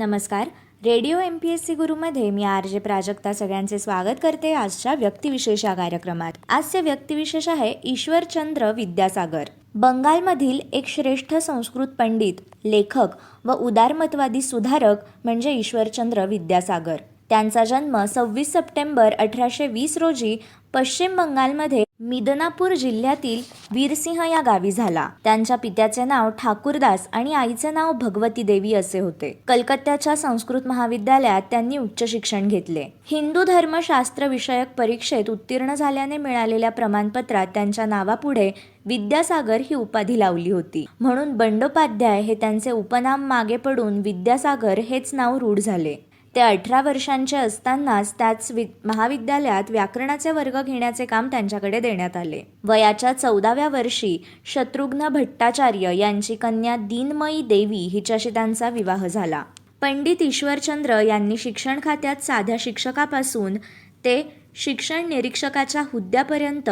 नमस्कार. Radio M P S C गुरुमध्ये मी R J Prajakta सगळ्यांचे स्वागत करते आजच्या व्यक्तिविशेष या कार्यक्रमात. आजचे व्यक्तिविशेष आहे ईश्वरचंद्र विद्यासागर. बंगालमधील एक श्रेष्ठ संस्कृत पंडित लेखक व उदारमतवादी सुधारक म्हणजे ईश्वरचंद्र विद्यासागर. त्यांचा जन्म सव्वीस सप्टेंबर अठराशे वीस रोजी पश्चिम बंगालमध्ये मिदनापूर जिल्ह्यातील वीरसिंह या गावी झाला. त्यांच्या पित्याचे नाव ठाकूरदास आणि आईचे नाव भगवती देवी असे होते. कलकत्त्याच्या संस्कृत महाविद्यालयात त्यांनी उच्च शिक्षण घेतले. हिंदू धर्मशास्त्र विषयक परीक्षेत उत्तीर्ण झाल्याने मिळालेल्या प्रमाणपत्रात त्यांच्या नावापुढे विद्यासागर ही उपाधी लावली होती. म्हणून बंडोपाध्याय हे त्यांचे उपनाम मागे पडून विद्यासागर हेच नाव रूढ झाले. ते अठरा वर्षांचे असतानाच त्याच वि महाविद्यालयात व्याकरणाचे वर्ग घेण्याचे काम त्यांच्याकडे देण्यात आले. वयाच्या चौदाव्या वर्षी शत्रुघ्न भट्टाचार्य यांची कन्या दिनमयी देवी हिच्याशी त्यांचा विवाह झाला. पंडित ईश्वरचंद्र यांनी शिक्षण खात्यात साध्या शिक्षकापासून ते शिक्षण निरीक्षकाच्या हुद्द्यापर्यंत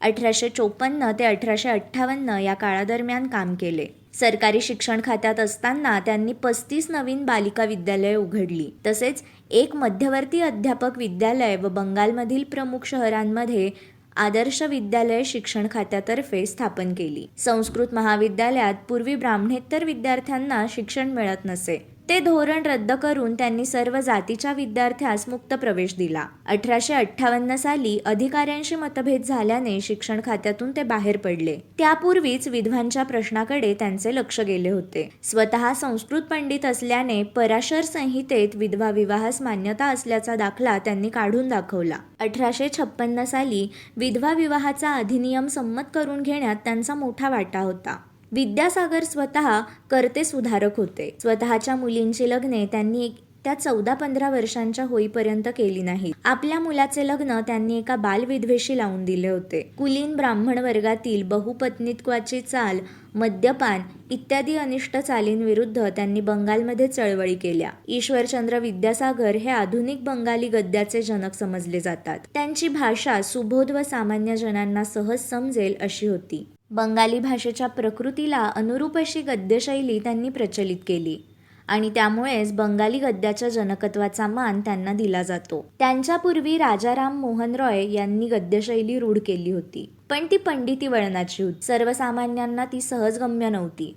अठराशे चोपन्न ते अठराशे अठ्ठावन्न या काळादरम्यान काम केले. सरकारी शिक्षण खात्यात असताना त्यांनी पस्तीस नवीन बालिका विद्यालये उघडली. तसेच एक मध्यवर्ती अध्यापक विद्यालय व बंगालमधील प्रमुख शहरांमध्ये आदर्श विद्यालय शिक्षण खात्यातर्फे स्थापन केली. संस्कृत महाविद्यालयात पूर्वी ब्राह्मणेतर विद्यार्थ्यांना शिक्षण मिळत नसे. ते धोरण रद्द करून त्यांनी सर्व जातीच्या विद्यार्थ्यास मुक्त प्रवेश दिला. अठराशे अठ्ठावन्न साली अधिकाऱ्यांशी मतभेद झाल्याने शिक्षण खात्यातून ते बाहेर पडले. त्यापूर्वीच विधवांच्या प्रश्नाकडे त्यांचे लक्ष गेले होते. स्वतः संस्कृत पंडित असल्याने पराशर संहितेत विधवा विवाहास मान्यता असल्याचा दाखला त्यांनी काढून दाखवला. अठराशे छप्पन्न साली विधवा विवाहाचा अधिनियम संमत करून घेण्यात त्यांचा मोठा वाटा होता. विद्यासागर स्वतः करते सुधारक होते. स्वतःच्या मुलींची लग्ने त्यांनी एक- त्या चौदा पंधरा वर्षांच्या होईपर्यंत केली नाही आपल्या मुलाचे लग्न त्यांनी एका बालविधवेशी लावून दिले होते. कुलीन ब्राह्मण वर्गातील बहुपत्नीत्वाची चाल मद्यपान इत्यादी अनिष्ट चालींविरुद्ध त्यांनी बंगालमध्ये चळवळी केल्या. ईश्वरचंद्र विद्यासागर हे आधुनिक बंगाली गद्याचे जनक समजले जातात. त्यांची भाषा सुबोध व सामान्य जनांना सहज समजेल अशी होती. बंगाली भाषेच्या प्रकृतीला अनुरूप अशी गद्यशैली त्यांनी प्रचलित केली आणि त्यामुळेच बंगाली गद्याच्या जनकत्वाचा मान त्यांना दिला जातो. त्यांच्यापूर्वी राजाराम मोहन रॉय यांनी गद्यशैली रूढ केली होती. पण ती पंडिती वळणाची होती. सर्वसामान्यांना ती सहजगम्य नव्हती.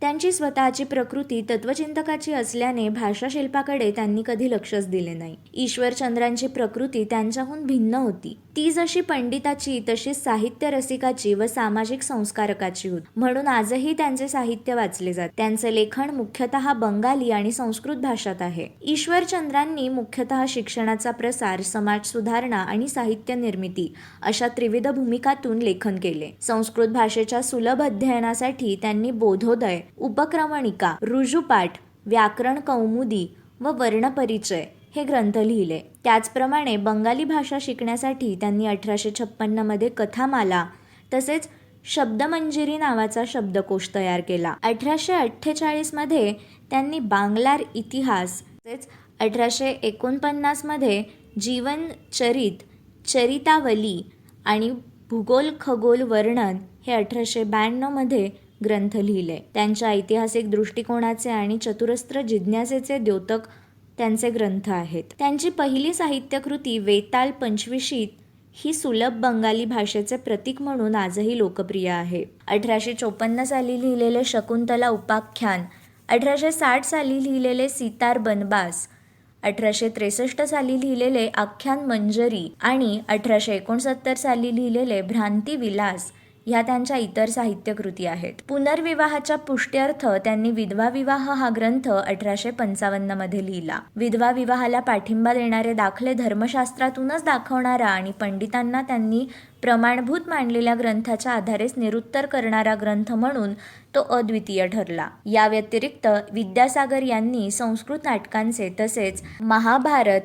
त्यांची स्वतःची प्रकृती तत्वचिंतकाची असल्याने भाषाशिल्पाकडे त्यांनी कधी लक्षच दिले नाही. ईश्वरचंद्रांची प्रकृती त्यांच्याहून भिन्न होती. ती जशी पंडिताची तशी साहित्य रसिकाची व सामाजिक संस्कारकाची होती. म्हणून आजही त्यांचे साहित्य वाचले जाते. त्यांचे लेखन मुख्यतः बंगाली आणि संस्कृत भाषात आहे. ईश्वरचंद्रांनी मुख्यतः शिक्षणाचा प्रसार समाज सुधारणा आणि साहित्य निर्मिती अशा त्रिविध भूमिकातून लेखन केले. संस्कृत भाषेच्या सुलभ अध्ययनासाठी त्यांनी बोधोदय उपक्रमणिका रुजुपाठ व्याकरण कौमुदी व वर्णपरिचय हे ग्रंथ लिहिले. त्याचप्रमाणे बंगाली भाषा शिकण्यासाठी त्यांनी अठराशे छप्पन्नमध्ये कथामाला तसेच शब्दमंजिरी नावाचा शब्दकोश तयार केला. अठराशे अठ्ठेचाळीसमध्ये त्यांनी बांगलार इतिहास तसेच अठराशे एकोणपन्नासमध्ये जीवनचरित चरितावली आणि भूगोल खगोल वर्णन हे अठराशे ब्याण्णवमध्ये ग्रंथ लिहिले. त्यांच्या ऐतिहासिक दृष्टिकोनाचे आणि चतुरस्त्र जिज्ञासेचे द्योतक त्यांचे ग्रंथ आहेत. त्यांची पहिली साहित्यकृती वेताल पंचविशीत ही सुलभ बंगाली भाषेचे प्रतीक म्हणून आजही लोकप्रिय आहे. अठराशे चोपन्न साली लिहिलेले शकुंतला उपाख्यान अठराशे साठ साली लिहिलेले सितार बनबास अठराशे त्रेसष्ट साली लिहिलेले आख्यान मंजरी आणि अठराशे एकोणसत्तर साली लिहिलेले भ्रांती विलास ह्या त्यांच्या इतर साहित्यकृती आहेत. पुनर्विवाहाच्या पुष्ट्यर्थ त्यांनी विधवा विवाह हा ग्रंथ अठराशे पंचावन्नमध्ये लिहिला. विधवा विवाहाला पाठिंबा देणारे दाखले धर्मशास्त्रातूनच दाखवणारा आणि पंडितांना त्यांनी प्रमाणभूत मांडलेल्या ग्रंथाच्या आधारेच निरुत्तर करणारा ग्रंथ म्हणून तो अद्वितीय ठरला. या व्यतिरिक्त विद्यासागर यांनी संस्कृत नाटकांचे तसेच महाभारत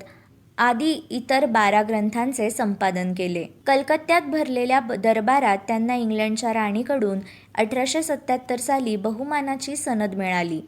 आदी इतर बारा ग्रंथांचे संपादन केले. कलकत्त्यात भरलेल्या दरबारात त्यांना इंग्लंडच्या राणीकडून अठराशे सत्याहत्तर साली बहुमानाची सनद मिळाली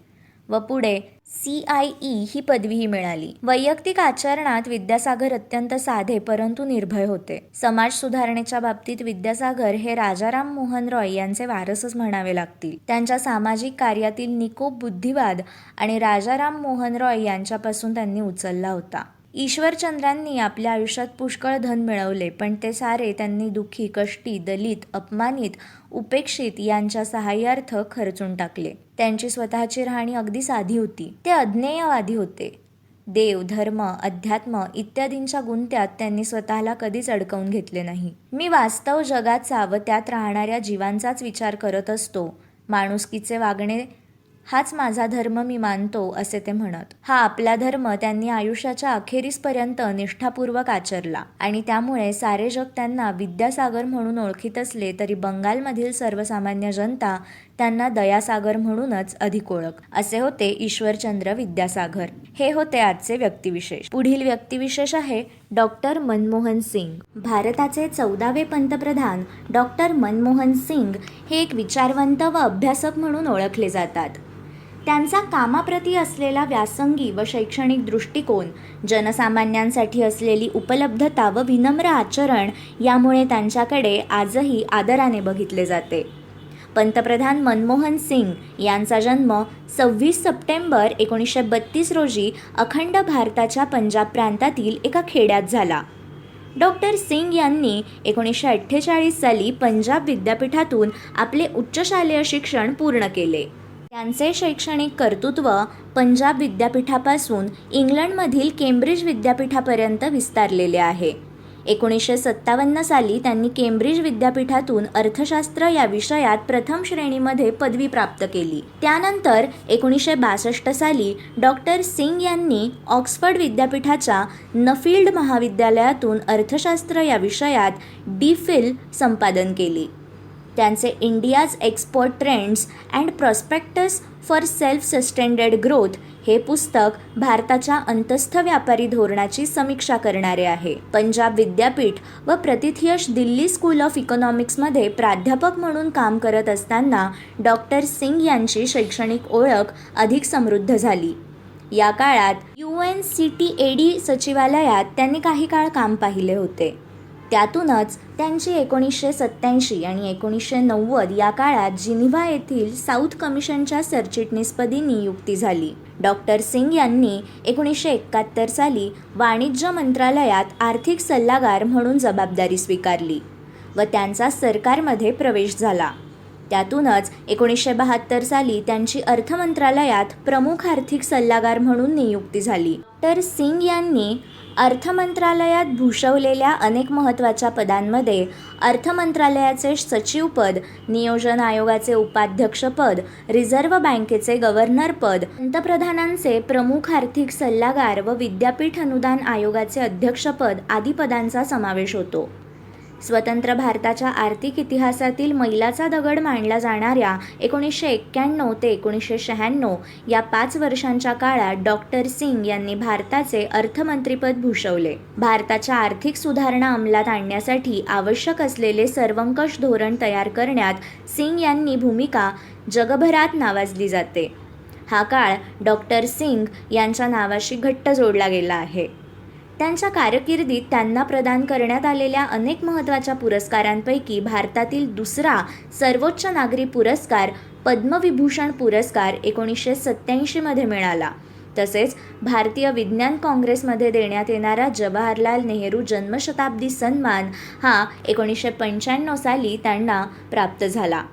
व पुढे सी आय ई ही पदवीही मिळाली. वैयक्तिक आचरणात विद्यासागर अत्यंत साधे परंतु निर्भय होते. समाज सुधारणेच्या बाबतीत विद्यासागर हे राजाराम मोहन रॉय यांचे वारसच म्हणावे लागतील. त्यांच्या सामाजिक कार्यातील निकोप बुद्धिवाद आणि राजाराम मोहन रॉय यांच्यापासून त्यांनी उचलला होता. ईश्वरचंद्रांनी आपल्या आयुष्यात पुष्कळ धन मिळवले पण ते सारे त्यांनी दुःखी कष्टी दलित अपमानित उपेक्षित यांच्या सहाय्यार्थ खर्चून टाकले. त्यांची स्वतःची राहणी अगदी साधी होती. ते अज्ञेयवादी होते. देव धर्म अध्यात्म इत्यादींच्या गुंत्यात त्यांनी स्वतःला कधीच अडकवून घेतले नाही. मी वास्तव जगाचा व त्यात राहणाऱ्या जीवांचाच विचार करत असतो. माणुसकीचे वागणे हाच माझा धर्म मी मानतो असे ते म्हणत. हा आपला धर्म त्यांनी आयुष्याच्या अखेरीसपर्यंत निष्ठापूर्वक आचरला आणि त्यामुळे सारे जग त्यांना विद्यासागर म्हणून ओळखीत असले तरी बंगालमधील सर्वसामान्य जनता त्यांना दयासागर म्हणूनच अधिक ओळख. असे होते ईश्वरचंद्र विद्यासागर. हे होते आजचे व्यक्तिविशेष. पुढील व्यक्तिविशेष आहे डॉक्टर मनमोहन सिंग. भारताचे चौदावे पंतप्रधान डॉक्टर मनमोहन सिंग हे एक विचारवंत व अभ्यासक म्हणून ओळखले जातात. त्यांचा कामाप्रती असलेला व्यासंगी व शैक्षणिक दृष्टिकोन जनसामान्यांसाठी असलेली उपलब्धता व विनम्र आचरण यामुळे त्यांच्याकडे आजही आदराने बघितले जाते. पंतप्रधान मनमोहन सिंग यांचा जन्म सव्वीस सप्टेंबर एकोणीसशे बत्तीस रोजी अखंड भारताच्या पंजाब प्रांतातील एका खेड्यात झाला. डॉक्टर सिंग यांनी एकोणीसशे अठ्ठेचाळीस साली पंजाब विद्यापीठातून आपले उच्चशालेय शिक्षण पूर्ण केले. त्यांचे शैक्षणिक कर्तृत्व पंजाब विद्यापीठापासून इंग्लंडमधील केम्ब्रिज विद्यापीठापर्यंत विस्तारलेले आहे. एकोणीसशे सत्तावन्न साली त्यांनी केम्ब्रिज विद्यापीठातून अर्थशास्त्र या विषयात प्रथम श्रेणीमध्ये पदवी प्राप्त केली. त्यानंतर एकोणीसशे बासष्ट साली डॉक्टर सिंग यांनी ऑक्सफर्ड विद्यापीठाच्या नफील्ड महाविद्यालयातून अर्थशास्त्र या विषयात डी फिल संपादन केली. त्यांचे India's export trends and prospects for self sustained growth हे पुस्तक भारताच्या अंतस्थ व्यापारी धोरणाची समीक्षा करणारे आहे. पंजाब विद्यापीठ व प्रतिथयश दिल्ली स्कूल ऑफ इकॉनॉमिक्समध्ये प्राध्यापक म्हणून काम करत असताना डॉक्टर सिंग यांची शैक्षणिक ओळख अधिक समृद्ध झाली. या काळात U N C T A D सचिवालयात त्यांनी काही काळ काम पाहिले होते. त्यातूनच त्यांची एकोणीसशे सत्त्याऐंशी आणि एकोणीसशे नव्वद या काळात जिनिव्हा येथील साऊथ कमिशनच्या सरचिटणीसपदी नियुक्ती झाली. डॉक्टर सिंग यांनी एकोणीसशे एकाहत्तर साली वाणिज्य मंत्रालयात आर्थिक सल्लागार म्हणून जबाबदारी स्वीकारली व त्यांचा सरकारमध्ये प्रवेश झाला. त्यातूनच एकोणीसशे बहात्तर साली त्यांची अर्थमंत्रालयात प्रमुख आर्थिक सल्लागार म्हणून नियुक्ती झाली. तर सिंग यांनी अर्थमंत्रालयात भूषवलेल्या अनेक महत्त्वाच्या पदांमध्ये अर्थमंत्रालयाचे सचिवपद नियोजन आयोगाचे उपाध्यक्षपद रिझर्व्ह बँकेचे गव्हर्नरपद पंतप्रधानांचे प्रमुख आर्थिक सल्लागार व विद्यापीठ अनुदान आयोगाचे अध्यक्षपद आदी पदांचा समावेश होतो. स्वतंत्र भारताच्या आर्थिक इतिहासातील मैलाचा दगड मानला जाणाऱ्या एकोणीसशे एक्क्याण्णव ते एकोणीसशे शहाण्णव या पाच वर्षांच्या काळात डॉक्टर सिंग यांनी भारताचे अर्थमंत्रीपद भूषवले. भारताच्या आर्थिक सुधारणा अंमलात आणण्यासाठी आवश्यक असलेले सर्वंकष धोरण तयार करण्यात सिंग यांनी भूमिका जगभरात नावाजली जाते. हा काळ डॉक्टर सिंग यांच्या नावाशी घट्ट जोडला गेला आहे. त्यांच्या कारकिर्दीत त्यांना प्रदान करण्यात आलेल्या अनेक महत्त्वाच्या पुरस्कारांपैकी भारतातील दुसरा सर्वोच्च नागरी पुरस्कार पद्मविभूषण पुरस्कार एकोणीसशे सत्त्याऐंशीमध्ये मिळाला. तसेच भारतीय विज्ञान काँग्रेसमध्ये देण्यात येणारा जवाहरलाल नेहरू जन्मशताब्दी सन्मान हा एकोणीसशे पंच्याण्णव साली त्यांना प्राप्त झाला.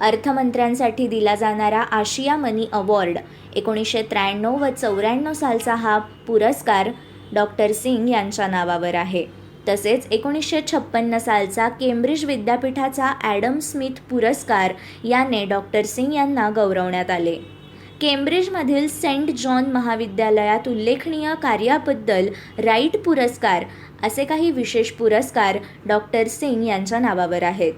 अर्थमंत्र्यांसाठी दिला जाणारा आशिया मनी अवॉर्ड एकोणीसशे त्र्याण्णव व चौऱ्याण्णव सालचा हा पुरस्कार डॉक्टर सिंग यांच्या नावावर आहे. तसेच एकोणीसशे छप्पन्न सालचा केम्ब्रिज विद्यापीठाचा ॲडम स्मिथ पुरस्कार याने डॉक्टर सिंग यांना गौरवण्यात आले. केम्ब्रिजमधील सेंट जॉन महाविद्यालयात उल्लेखनीय कार्याबद्दल राईट पुरस्कार असे काही विशेष पुरस्कार डॉक्टर सिंग यांच्या नावावर आहेत.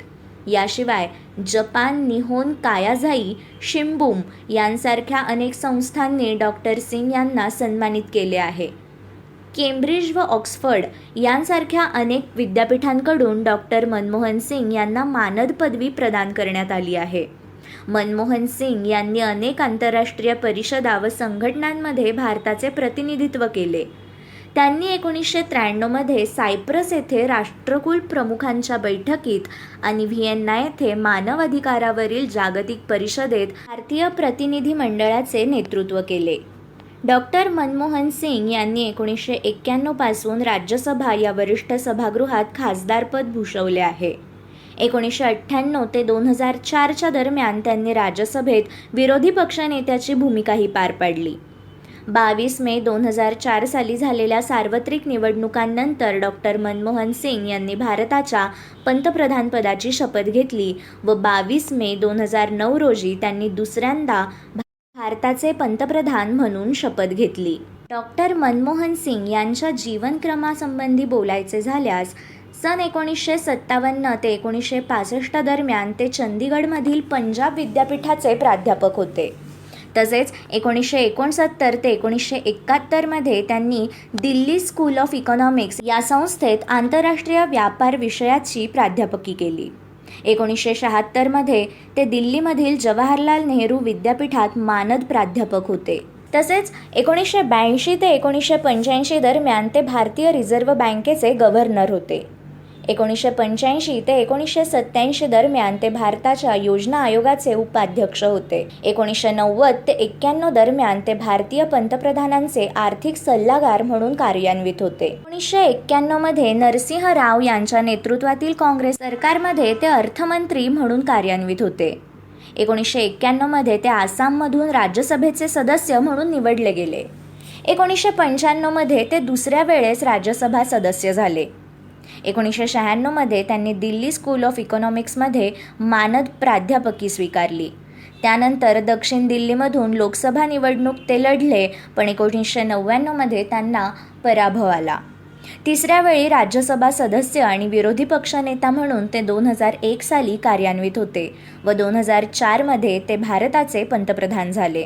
याशिवाय जपान निहोन कायाझाई शिंबूम यांसारख्या अनेक संस्थांनी डॉक्टर सिंग यांना सन्मानित केले आहे. केम्ब्रिज व ऑक्सफर्ड यांसारख्या अनेक विद्यापीठांकडून डॉक्टर मनमोहन सिंग यांना मानद पदवी प्रदान करण्यात आली आहे. मनमोहन सिंग यांनी अनेक आंतरराष्ट्रीय परिषदा व संघटनांमध्ये भारताचे प्रतिनिधित्व केले. त्यांनी एकोणीसशे त्र्याण्णवमध्ये सायप्रस येथे राष्ट्रकुल प्रमुखांच्या बैठकीत आणि व्हिएन्ना येथे मानव अधिकारावरील जागतिक परिषदेत भारतीय प्रतिनिधी मंडळाचे नेतृत्व केले. डॉक्टर मनमोहन सिंग यांनी एकोणीसशे एक्क्याण्णवपासून राज्यसभा या वरिष्ठ सभागृहात खासदारपद भूषवले आहे. एकोणीसशे अठ्ठ्याण्णव ते दोन हजार चारच्या दरम्यान त्यांनी राज्यसभेत विरोधी पक्षनेत्याची भूमिकाही पार पाडली. बावीस मे दोन हजार चार साली झालेल्या सार्वत्रिक निवडणुकांनंतर डॉक्टर मनमोहन सिंग यांनी भारताच्या पंतप्रधानपदाची शपथ घेतली व बावीस मे दोन हजार नऊ रोजी त्यांनी दुसऱ्यांदा भारताचे पंतप्रधान म्हणून शपथ घेतली. डॉक्टर मनमोहन सिंग यांच्या जीवनक्रमासंबंधी बोलायचे झाल्यास सन एकोणीसशे सत्तावन्न ते एकोणीसशे पासष्ट दरम्यान ते चंदीगडमधील पंजाब विद्यापीठाचे प्राध्यापक होते. तसेच एकोणीसशे एकोणसत्तर ते एकोणीसशे एकाहत्तरमध्ये त्यांनी दिल्ली स्कूल ऑफ इकॉनॉमिक्स या संस्थेत आंतरराष्ट्रीय व्यापार विषयाची प्राध्यापकी केली. एकोणीसशे शहात्तरमध्ये ते दिल्लीमधील जवाहरलाल नेहरू विद्यापीठात मानद प्राध्यापक होते. तसेच एकोणीसशे ब्याऐंशी ते एकोणीसशे पंच्याऐंशी दरम्यान ते भारतीय रिझर्व्ह बँकेचे गव्हर्नर होते. एकोणीसशे पंच्याऐंशी ते एकोणीसशे सत्त्याऐंशी दरम्यान ते भारताच्या योजना आयोगाचे उपाध्यक्ष होते. एकोणीसशे नव्वद ते एक्क्याण्णव दरम्यान ते भारतीय पंतप्रधानांचे आर्थिक सल्लागार म्हणून कार्यान्वित होते. एकोणीसशे एक्क्याण्णवमध्ये नरसिंह राव यांच्या नेतृत्वातील काँग्रेस सरकारमध्ये ते अर्थमंत्री म्हणून कार्यान्वित होते. एकोणीसशे एक्क्याण्णवमध्ये ते आसाममधून राज्यसभेचे सदस्य म्हणून निवडले गेले. एकोणीसशे पंच्याण्णवमध्ये ते दुसऱ्या वेळेस राज्यसभा सदस्य झाले. एकोणीसशे शहाण्णवमध्ये त्यांनी दिल्ली स्कूल ऑफ इकॉनॉमिक्समध्ये मानद प्राध्यापकी स्वीकारली. त्यानंतर दक्षिण दिल्लीमधून लोकसभा निवडणूक ते लढले पण एकोणीसशे नव्याण्णवमध्ये त्यांना पराभव आला. तिसऱ्या वेळी राज्यसभा सदस्य आणि विरोधी पक्षनेता म्हणून ते दोन हजार एक साली कार्यान्वित होते व दोन हजार चारमध्ये ते भारताचे पंतप्रधान झाले.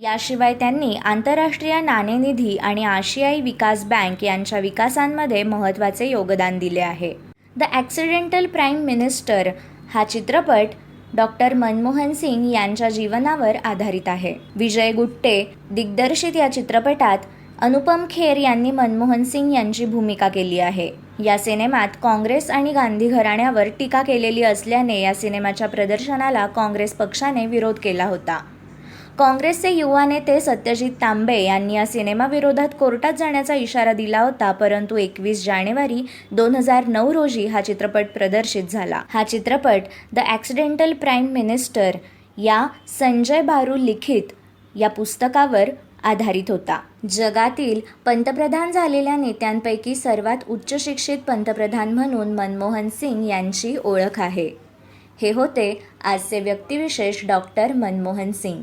याशिवाय त्यांनी आंतरराष्ट्रीय नाणेनिधी आणि आशियाई विकास बँक यांच्या विकासांमध्ये महत्त्वाचे योगदान दिले आहे. द ॲक्सिडेंटल प्राईम मिनिस्टर हा चित्रपट डॉक्टर मनमोहन सिंग यांच्या जीवनावर आधारित आहे. विजय गुट्टे दिग्दर्शित या चित्रपटात अनुपम खेर यांनी मनमोहन सिंग यांची भूमिका केली आहे. या सिनेमात काँग्रेस आणि गांधी घराण्यावर टीका केलेली असल्याने या सिनेमाच्या प्रदर्शनाला काँग्रेस पक्षाने विरोध केला होता. काँग्रेसचे युवा नेते सत्यजित तांबे यांनी या सिनेमाविरोधात कोर्टात जाण्याचा इशारा दिला होता परंतु एकवीस जानेवारी दोन हजार नऊ रोजी हा चित्रपट प्रदर्शित झाला. हा चित्रपट द ॲक्सिडेंटल प्राईम मिनिस्टर या संजय बारू लिखित या पुस्तकावर आधारित होता. जगातील पंतप्रधान झालेल्या नेत्यांपैकी सर्वात उच्च शिक्षित पंतप्रधान म्हणून मनमोहन सिंग यांची ओळख आहे. हे होते आजचे व्यक्तिविशेष डॉक्टर मनमोहन सिंग.